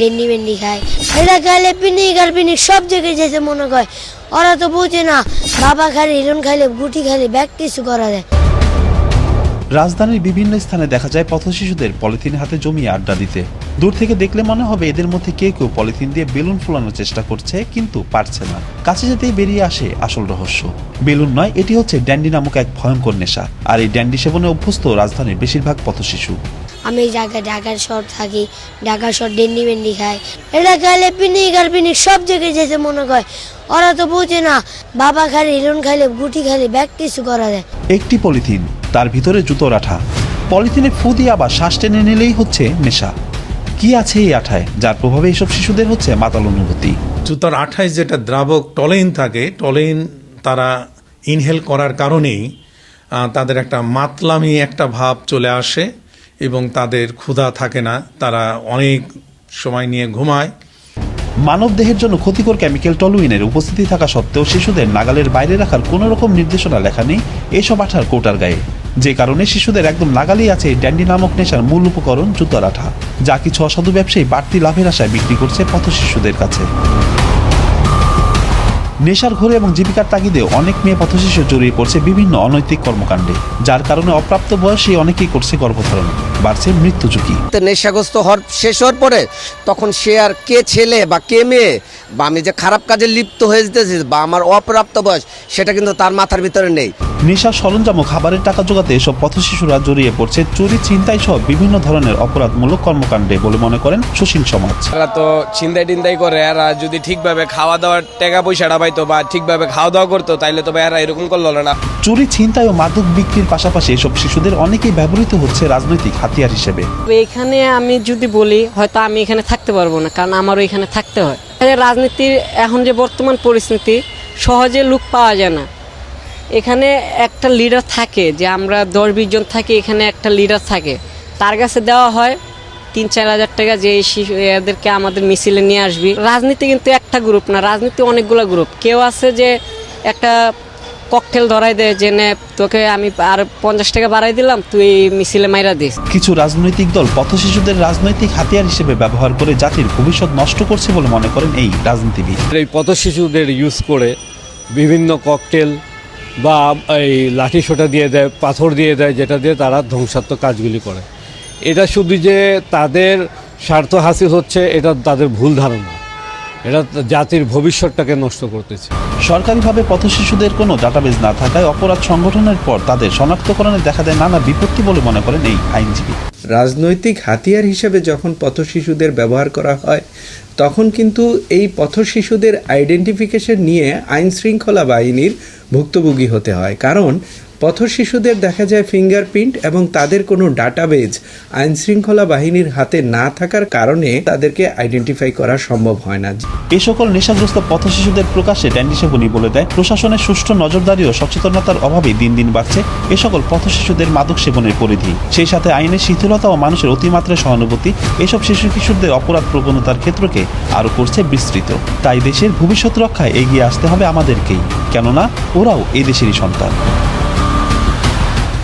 ডেন্ডি Mendy খায়। এটা খাইলে পিকনিক আর পিকনিক সব জায়গায় যেতে মনে করে। ওরা তো বুঝে না, বাবা খাইলে হিরণ খাইলে গুটি খাইলে ব্যাগ কিছু করা যায়। রাজধানীর বিভিন্ন স্থানে দেখা যায় পথশিশুদের পলিথিন হাতে জমিয়ে আড্ডা দিতে। দূর থেকে দেখলে মনে হবে এদের মধ্যে কেউ কেউ পলিথিন দিয়ে বেলুন ফোলানোর চেষ্টা করছে, কিন্তু পারছে না। কাছে যেতেই বেরিয়ে আসে আসল রহস্য। বেলুন নয়, এটি হচ্ছে ড্যান্ডি নামক এক ভয়ঙ্কর নেশা। আর এই ড্যান্ডি সেবনে অভ্যস্ত রাজধানীর বেশিরভাগ পথশিশু। আমি এই জায়গায় ঢাকার শহর থাকি ঢাকার শহর ডেন্ডি মেন্ডি খাই। এটা খাইলে পিকনিক আর পিকনিক সব জায়গায় যেতে মনে করে। ওরা তো বুঝে না বাবা খাইলে হিরণ খাইলে গুটি খাইলে ব্যাগ কিছু করা যায়। একটি পলিথিন তার ভিতরে জুতোর আঠা পলিথিনে ফু দিয়ে আবার শ্বাস টেনে নিলেই হচ্ছে নেশা। কি আছে এই আঠায় যার প্রভাবে এইসব শিশুদের হচ্ছে মাতাল অনুভূতি? জুতার আঠায় যেটা দ্রাবক টলেইন থাকে টলেইন তারা ইনহেল করার কারণেই তাদের একটা মাতলামি একটা ভাব চলে আসে। এবং তাদের ক্ষুধা থাকে না, তারা অনেক সময় নিয়ে ঘুমায়। মানব দেহের জন্য ক্ষতিকর কেমিক্যাল টলুইনের উপস্থিতি থাকা সত্ত্বেও শিশুদের নাগালের বাইরে রাখার কোনো রকম নির্দেশনা লেখা নেই এসব আঠার কৌটার গায়ে। যে কারণে শিশুদের একদম নাগালেই আছে ড্যান্ডি নামক নেশার মূল উপকরণ জুতার আঠা। যা কিছু অসাধু ব্যবসায়ী বাড়তি লাভের আশায় বিক্রি করছে পথ শিশুদের কাছে। নেশার ঘরে এবং জীবিকার তাগিদে অনেক মেয়ে পথশিশু জড়িয়ে পড়ছে বিভিন্ন অনৈতিক কর্মকাণ্ডে, যার কারণে অপ্রাপ্ত বয়সে অনেকেই করছে গর্ভধারণ। বাড়ছে মৃত্যু ঝুঁকি। নেশাগ্রস্ত হওয়ার শেষ হওয়ার পরে তখন সে আর কে ছেলে বা কে মেয়ে বা আমি যে খারাপ কাজে লিপ্ত হয়ে যেতেছি বা আমার অপ্রাপ্ত বয়স সেটা কিন্তু তার মাথার ভিতরে নেই। নেশার সরঞ্জাম ও খাবারের টাকা জোগাতে এসব পথশিশুরা জড়িয়ে পড়ছে চুরি চিন্তাই সহ বিভিন্ন ধরনের অপরাধমূলক কর্মকাণ্ডে বলে মনে করেন সুশীল সমাজ। এরা তো চিন্তাই টিন্তাই করে এরা যদি ঠিকভাবে খাওয়া দাওয়ার টাকা পয়সাটা পাইতো বা ঠিকভাবে খাওয়া দাওয়া করতো তাইলে তো ভাই এরা এরকম করল না। চুরি ছিনতাই ও মাদক বিক্রির পাশাপাশি এসব শিশুদের অনেকেই ব্যবহৃত হচ্ছে রাজনৈতিক হাতিয়ার হিসেবে? এখানে আমি যদি বলি, হয়তো আমি এখানে থাকতে পারব না, কারণ আমারও এখানে থাকতে হয়। রাজনীতির এখন যে বর্তমান পরিস্থিতি, সহজে লুক পাওয়া যায় না। এখানে একটা লিডার থাকে, যে আমরা দশ বিশ জন থাকি, এখানে একটা লিডার থাকে। তার কাছে দেওয়া হয় তিন চার হাজার টাকা যে শিশু, এদেরকে আমাদের মিছিলে নিয়ে আসবি। রাজনীতি কিন্তু একটা গ্রুপ না, রাজনীতি অনেকগুলো গ্রুপ কেউ আছে যে একটা ককটেল ধরাই দেয় যে নে তোকে আমি আর পঞ্চাশ টাকা বাড়াই দিলাম তুই মিছিলে মাইরা দিস। কিছু রাজনৈতিক দল পথশিশুদের রাজনৈতিক হাতিয়ার হিসেবে ব্যবহার করে জাতির ভবিষ্যৎ নষ্ট করছে বলে মনে করেন এই রাজনীতিবিদ। এই পথশিশুদের ইউজ করে বিভিন্ন ককটেল বা এই লাঠি সোটা দিয়ে দেয় পাথর দিয়ে দেয় যেটা দিয়ে তারা ধ্বংসাত্মক কাজগুলি করে। এটা শুধু যে তাদের স্বার্থ হাসিল হচ্ছে এটা তাদের ভুল ধারণা। এটা জাতির ভবিষ্যৎটাকে নষ্ট করতেছে। সরকারিভাবে পথশিশুদের কোনো ডাটাবেজ না থাকায় অপরাধ সংগঠনের পর তাদের শনাক্তকরণে দেখা দেয় নানা বিপত্তি বলে মনে করেন এই আইনজীবী। রাজনৈতিক হাতিয়ার হিসেবে যখন পথশিশুদের ব্যবহার করা হয় তখন কিন্তু এই পথশিশুদের আইডেন্টিফিকেশন নিয়ে আইন শৃঙ্খলা বাহিনীর ভুক্তভোগী হতে হয়। কারণ পথশিশুদের দেখা যায় ফিঙ্গারপ্রিন্ট এবং তাদের কোনো ডাটাবেজ আইন শৃঙ্খলা বাহিনীর হাতে না থাকার কারণে তাদেরকে আইডেন্টিফাই করা সম্ভব হয় না। এ সকল নেশাগ্রস্ত পথশিশুদের প্রকাশে ড্যান্ডি সেবনী বলে দেয়। প্রশাসনের সুষ্ঠু নজরদারি ও সচেতনতার অভাবে দিন দিন বাড়ছে। এ সকল পথশিশুদের মাদক সেবনের পরিধি। সেই সাথে আইনের শিথিলতা ও মানুষের অতিমাত্রায় সহানুভূতি, এসব শিশু কিশোরদের অপরাধ প্রবণতার ক্ষেত্রকে আরও করছে বিস্তৃত। তাই দেশের ভবিষ্যৎ রক্ষায় এগিয়ে আসতে হবে আমাদেরকেই। কেননা, ওরাও এই দেশেরই সন্তান।